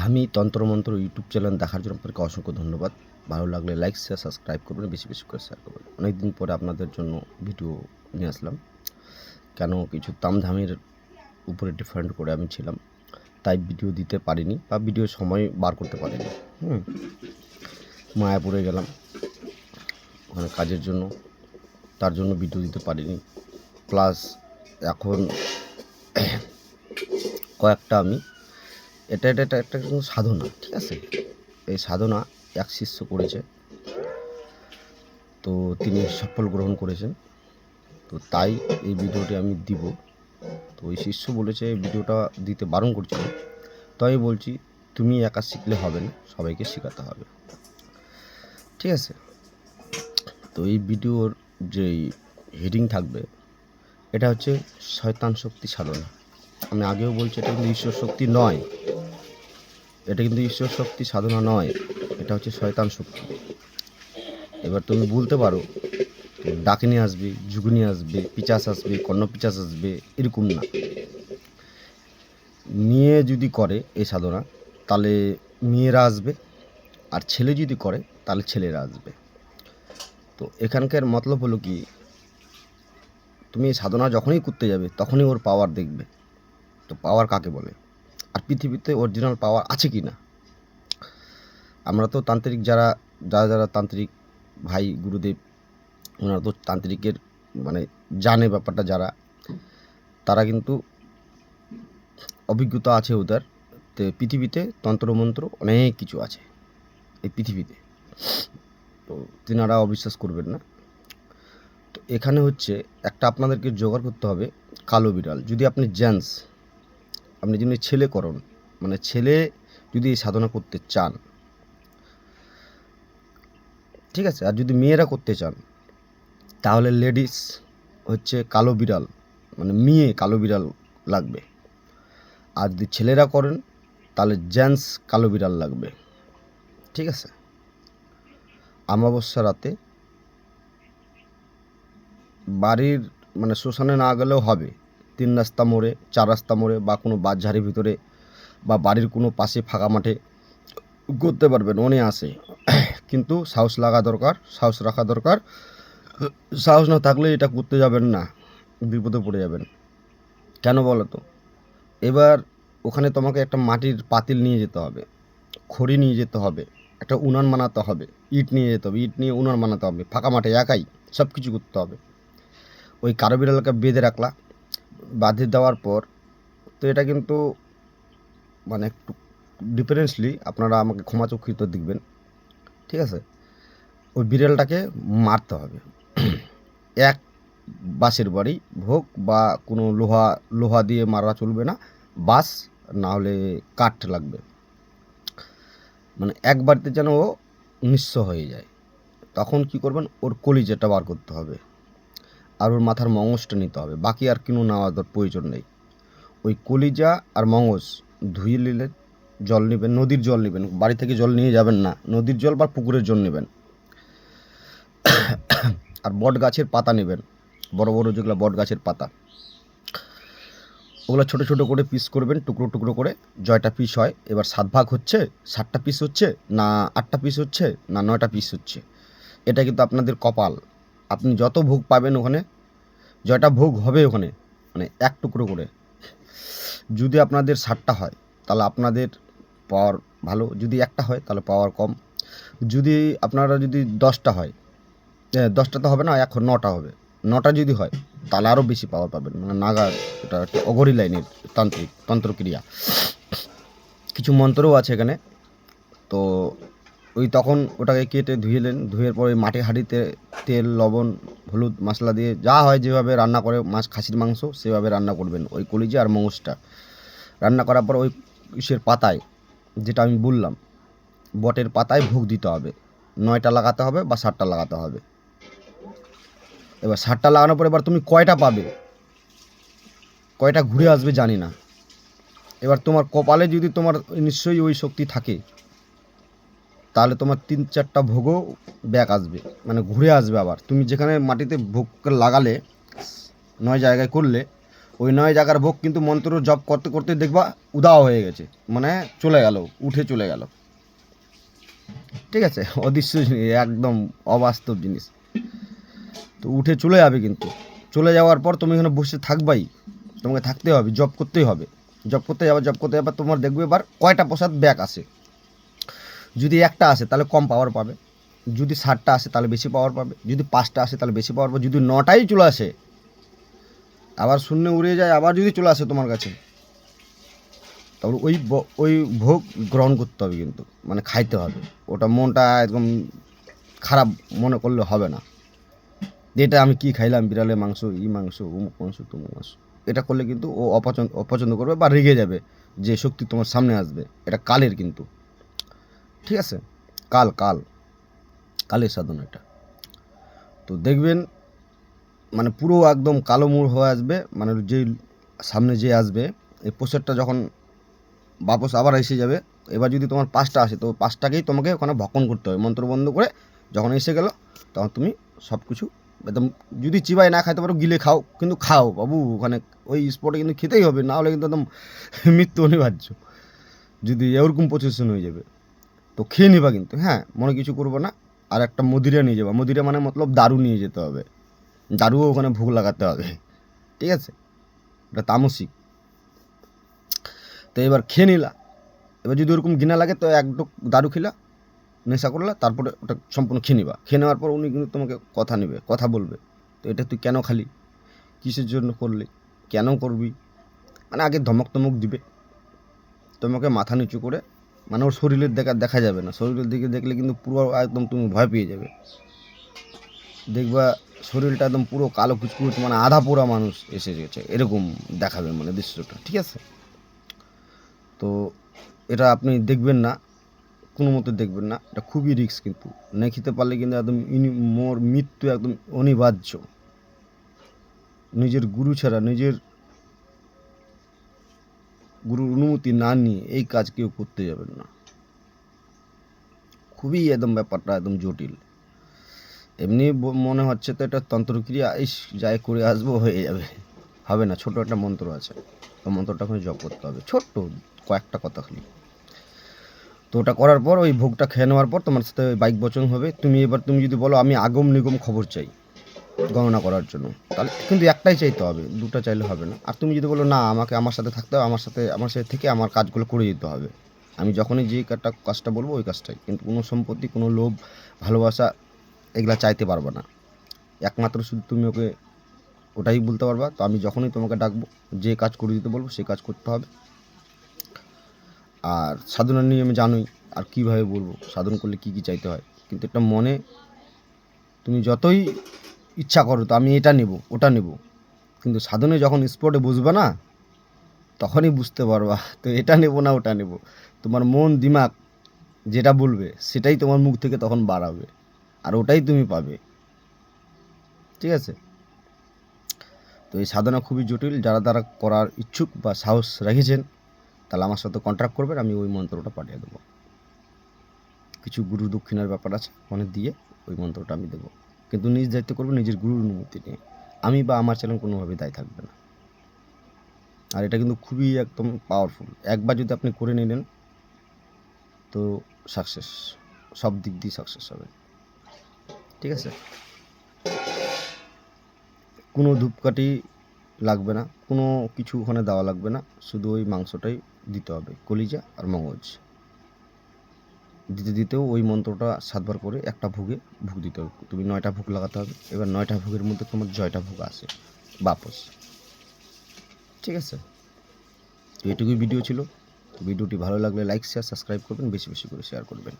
ধামি তন্ত্রমন্ত্র YouTube channel দেখার জন্য আপনাকে অসংখ্য ধন্যবাদ। ভালো লাগলে লাইক শেয়ার সাবস্ক্রাইব করবেন, বেশি বেশি করে শেয়ার করবেন। অনেক দিন পরে আপনাদের জন্য ভিডিও নিয়ে আসলাম। কেন কিছু তামধামের উপরে ডিফারেন্ট করে আমি ছিলাম, তাই ভিডিও দিতে পারিনি বা ভিডিও সময় বার করতে পারিনি। হুম মায়াপুরে গেলাম ওখানে কাজের জন্য, তার জন্য ভিডিও দিতে পারিনি। প্লাস এখন কয়েকটা আমি এটা এটা এটা একটা কিন্তু সাধনা, ঠিক আছে? এই সাধনা এক শিষ্য করেছে। তো তিনি সফল গ্রহণ করেছেন। তো তাই এই ভিডিওটি আমি দিব। তো ওই শিষ্য বলেছে, এই ভিডিওটা দিতে বারণ করছিল তো আমি বলছি, তুমি একা শিখলে হবে না, সবাইকে শেখাতে হবে। ঠিক আছে? তো এই ভিডিওর যে হেডিং থাকবে, এটা হচ্ছে শয়তান শক্তি সাধনা। আমি আগেও বলছি, এটা কিন্তু ঈশ্বর শক্তি নয়। এটা কিন্তু ঈশ্বর শক্তি সাধনা নয়, এটা হচ্ছে শয়তান শক্তি। এবার তুমি বলতে পারো, ডাকিনি আসবে যুগনি আসবে, পিচাস আসবে কর্ণ পিচাস আসবে, এরকম না। মেয়ে যদি করে এই সাধনা, তাহলে মেয়েরা আসবে, আর ছেলে যদি করে, তাহলে ছেলেরা আসবে। তো এখানকার মতলব হলো কি, তুমি সাধনা যখনই করতে যাবে, তখনই ওর পাওয়ার দেখবে। তো পাওয়ার কাকে বলে? আর পৃথিবীতে অরিজিনাল পাওয়ার আছে কি না আমরা তো তান্ত্রিক যারা যারা যারা তান্ত্রিক ভাই, গুরুদেব, ওনারা তো তান্ত্রিকের মানে জানে ব্যাপারটা যারা, তারা কিন্তু অভিজ্ঞতা আছে ওদের। তো পৃথিবীতে তন্ত্রমন্ত্র অনেক কিছু আছে এই পৃথিবীতে। তো তিনারা অবিশ্বাস করবেন না। তো এখানে হচ্ছে একটা আপনাদেরকে জোগাড় করতে হবে কালো বিড়াল। যদি আপনি জেন্টস আপনি যদি ছেলে করুন মানে ছেলে যদি সাধনা করতে চান, ঠিক আছে, আর যদি মেয়েরা করতে চান, তাহলে লেডিস হচ্ছে কালো বিড়াল মানে মেয়ে কালো বিড়াল লাগবে। আর যদি ছেলেরা করেন, তাহলে জেন্টস কালো বিড়াল লাগবে, ঠিক আছে? আমাবস্যা রাতে বাড়ির মানে শ্মশানে না গেলেও হবে। তিন রাস্তা মোড়ে, চার রাস্তা মোড়ে বা কোনো বাজারের ভিতরে বা বাড়ির কোনো পাশে ফাঁকা মাঠে করতে পারবেন অনেক আসে কিন্তু সাহস লাগা দরকার, সাহস রাখা দরকার। সাহস না থাকলে এটা করতে যাবেন না, বিপদে পড়ে যাবেন। কেন বলো তো? এবার ওখানে তোমাকে একটা মাটির পাতিল নিয়ে যেতে হবে, খড়ি নিয়ে যেতে হবে, একটা উনান বানাতে হবে, ইট নিয়ে যেতে হবে, ইট নিয়ে উনান বানাতে হবে, ফাঁকা মাঠে একাই সব কিছু করতে হবে। ওই কারও বিড়ালকে বেঁধে রাখলা বাঁধে দেওয়ার পর, তো এটা কিন্তু মানে একটু ডিফারেন্সলি আপনারা আমাকে ক্ষমা চক্ষিত দেখবেন। ঠিক আছে? ওই বিড়ালটাকে মারতে হবে। এক বাঁশের বাড়ি ভোগ বা কোনো লোহা লোহা দিয়ে মারা চলবে না, বাঁশ না হলে কাঠ লাগবে। মানে এক বাড়িতে যেন ও নিঃস্ব হয়ে যায়। তখন কি করবেন? ওর কলিজাটা বার করতে হবে। আর ওর মাথার মঙজটা নিতে হবে। বাকি আর কোনো নেওয়ার প্রয়োজন নেই। ওই কলিজা আর মঙজ ধুয়ে নিলে জল নেবেন, নদীর জল নেবেন। বাড়ি থেকে জল নিয়ে যাবেন না। নদীর জল বা পুকুরের জল নেবেন। আর বট গাছের পাতা নেবেন। বড় বড় যেগুলো বট গাছের পাতা। ওগুলো ছোটো ছোটো করে পিস করবেন, টুকরো টুকরো করে। জয়টা পিস হয়। এবার সাত ভাগ হচ্ছে? সাতটা পিস হচ্ছে? না আটটা পিস হচ্ছে? না নয়টা পিস হচ্ছে? এটা কিন্তু আপনাদের কপাল। আপনি যত ভোগ পাবেন ওখানে জয়টা ভোগ হবে ওখানে মানে এক টুকরো করে। যদি আপনাদের ষাটটা হয়, তাহলে আপনাদের পাওয়ার ভালো। যদি একটা হয়, তাহলে পাওয়ার কম। যদি আপনারা যদি দশটা হয় দশটা তো হবে না এখন নটা হবে। নটা যদি হয়, তাহলে আরও বেশি পাওয়ার পাবেন। মানে নাগা, এটা একটা অগরি লাইনের তান্ত্রিক, তন্ত্রক্রিয়া। কিছু মন্ত্রও আছে এখানে। তো ওই তখন ওটাকে কেটে ধুয়েলেন ধুয়ের পরে মাটি হাঁড়িতে তেল, লবণ, হলুদ মশলা দিয়ে যা হয় যেভাবে রান্না করে, মাছ, খাসির মাংস সেভাবে রান্না করবেন ওই কলিজি আর মগজটা। রান্না করার পর ওই ইসের পাতায়, যেটা আমি বললাম, বটের পাতায় ভোগ দিতে হবে। নয়টা লাগাতে হবে বা সাতটা লাগাতে হবে। এবার সাতটা লাগানোর পর এবার তুমি কয়টা পাবে? কয়টা ঘুরে আসবে জানি না। এবার তোমার কপালে যদি তোমার নিশ্চয়ই ওই শক্তি থাকে তাহলে তোমার তিন চারটা ভোগও ব্যাক আসবে। মানে ঘুরে আসবে আবার। তুমি যেখানে মাটিতে ভোগ লাগালে, নয় জায়গায় করলে, ওই নয় জায়গার ভোগ কিন্তু মন্ত্র জপ করতে করতে দেখবা উদাও হয়ে গেছে। মানে চলে গেল, উঠে চলে গেল। ঠিক আছে? অদৃশ্য জিনিস, একদম অবাস্তব জিনিস। তো উঠে চলে যাবে কিন্তু। চলে যাওয়ার পর তুমি এখানে বসে থাকবাই। তোমাকে থাকতে হবে জব করতেই হবে। জব করতে যাবে জব করতে যাবে, তোমার দেখবে এবার কয়টা প্রসাদ ব্যাক আসে। যদি একটা আসে, তাহলে কম পাওয়ার পাবে। যদি ষাটটা আসে, তাহলে বেশি পাওয়ার পাবে। যদি পাঁচটা আসে, তাহলে বেশি পাওয়ার পাবে। যদি নটাই চলে আসে, আবার শূন্য উড়ে যায়, আবার যদি চলে আসে তোমার কাছে তারপর ওই ওই ভোগ গ্রহণ করতে হবে কিন্তু। মানে খাইতে হবে। ওটা মনটা একদম খারাপ মনে করলে হবে না। এটা আমি কি খাইলাম, বিড়ালের মাংস, ই মাংস অমুক মাংস, তমুক মাংস, এটা করলে কিন্তু ও অপছন্দ অপছন্দ করবে বা রেগে যাবে। যে শক্তি তোমার সামনে আসবে, এটা কালের কিন্তু। ঠিক আছে? কাল কাল। কালের সাধন এটা তো দেখবেন মানে পুরো একদম কালো মুড় হয়ে আসবে মানে যে সামনে যে আসবে, এই পোস্টারটা যখন বাপস আবার এসে যাবে, এবার যদি তোমার পাঁচটা আসে, তো পাঁচটাকেই তোমাকে ওখানে ভক্ষণ করতে হবে। মন্ত্র বন্ধ করে যখন এসে গেল, তখন তুমি সব কিছু একদম যদি চিবাই না খাইতে পারো গিলে খাও, কিন্তু খাও বাবু, ওখানে ওই স্পটে কিন্তু খেতেই হবে, না হলে কিন্তু একদম মৃত্যু অনিবার্য। যদি এরকম পজিশন হয়ে যাবে। তো খেয়ে নিবা কিন্তু হ্যাঁ মনে কিছু করব না, আর একটা মদিরা নিয়ে যাবা। মদিরা মানে মতলব দারু নিয়ে যেতে হবে। দারুও ওখানে ভোগ লাগাতে হবে, ঠিক আছে? ওটা তামসিক। তো এবার খেয়ে নিলা। এবার যদি ওরকম ঘৃণা লাগে, তো এক দারু খেলা, নেশা করলা, তারপরে ওটা সম্পূর্ণ খেয়ে নিবা। খেয়ে নেওয়ার পর উনি কিন্তু তোমাকে কথা নেবে, কথা বলবে। তো এটা তুই কেন খালি? কিসের জন্য করলি? কেন করবি? মানে আগে ধমক টমক দিবে। তোমাকে মাথা নিচু করে মানে ওর শরীরের দেখা দেখা যাবে না। শরীরের দিকে দেখলে কিন্তু পুরো একদম তুমি ভয় পেয়ে যাবে। দেখবা শরীরটা একদম পুরো কালো কুচকুচ মানে আধা পোড়া মানুষ এসে গেছে। এরকম দেখাবে মানে দৃশ্যটা, ঠিক আছে? তো এটা আপনি দেখবেন না, কোনো মতে দেখবেন না। এটা খুবই রিস্ক কিন্তু। না খেতে পারলে কিন্তু একদম মোর মৃত্যু একদম অনিবার্য। নিজের গুরু ছাড়া, নিজের গুরুর অনুমতি না নিয়ে এই কাজ কেউ করতে যাবেন না। খুবই একদম ব্যাপারটা একদম জটিল। এমনি মনে হচ্ছে তো এটা তন্ত্রক্রিয়া, ইস, যাই করে আসব, হয়ে যাবে। হবে না, ছোট একটা মন্ত্র আছে। তো মন্ত্রটা ওখানে জপ করতে হবে। ছোট্ট, কয়েকটা কথা খালি। তো ওটা করার পর ওই ভোগটা খেয়ে নেওয়ার পর তোমার সাথে বাইক বচন হবে। তুমি এবার, তুমি যদি বলো, আমি আগম নিগম খবর চাই। গণনা করার জন্য। তাহলে কিন্তু একটাই চাইতে হবে, দুটো চাইলে হবে না। আর তুমি যদি বলো, না, আমাকে আমার সাথে থাকতে হবে, আমার সাথে আমার সাথে থেকে আমার কাজগুলো করে দিতে হবে। আমি যখনই যে কাজটা কাজটা বলব, ওই কাজটাই। কিন্তু কোনো সম্পত্তি, কোনো লোভ, ভালোবাসা এগুলা চাইতে পারবে না। একমাত্র শুধু তুমি ওকে ওটাই বলতে পারবা। তো আমি যখনই তোমাকে ডাকবো, যে কাজ করে দিতে বলব সেই কাজ করতে হবে। আর সাধনার নিয়ে আমি জানোই, আর কীভাবে বলব? সাধন করলে কী কী চাইতে হয়? কিন্তু একটা মনে, তুমি যতই ইচ্ছা করো তো, আমি এটা নেব, ওটা নেব। কিন্তু সাধনে যখন স্পটে বুঝবে না, তখনই বুঝতে পারবা, তো এটা নেব না, ওটা নেব। তোমার মন, দিমাগ যেটা বলবে, সেটাই তোমার মুখ থেকে তখন বাড়াবে আর ওটাই তুমি পাবে। ঠিক আছে? তো এই সাধনা খুবই জটিল, যারা তারা করার ইচ্ছুক বা সাহস রেখেছেন, তাহলে আমার সাথে কন্ট্রাক্ট করবেন, আমি ওই মন্ত্রটা পাঠিয়ে দেবো। কিছু গুরু দক্ষিণার ব্যাপার আছে ওখানে দিয়ে ওই মন্ত্রটা আমি দেবো। কিন্তু নিজ দায়িত্ব করব, নিজের গুরুর অনুমতি নিয়ে। আমি বা আমার চ্যানেল কোনোভাবে দায় থাকবে না। আর এটা কিন্তু খুবই একদম পাওয়ারফুল একবার যদি আপনি করে নিলেন, তো সাকসেস সব দিক দিয়ে সাকসেস হবে। ঠিক আছে? কোনো ধূপকাঠি লাগবে না, কোনো কিছু ওখানে দেওয়া লাগবে না। শুধু ওই মাংসটাই দিতে হবে, কলিজা আর মগজ। দিতে দিতেও ওই মন্ত্রটা সাতবার করে একটা ভোগে ভোগ দিতে হবে। তুমি নয়টা ভোগ লাগাতে হবে, এবার নয়টা ভোগের মধ্যে তোমার জয়টা ভোগ আসে বাপস। ঠিক আছে? তো এটুকুই ভিডিও ছিল। ভিডিওটি ভালো লাগলে লাইক শেয়ার সাবস্ক্রাইব করবেন, বেশি বেশি করে শেয়ার করবেন।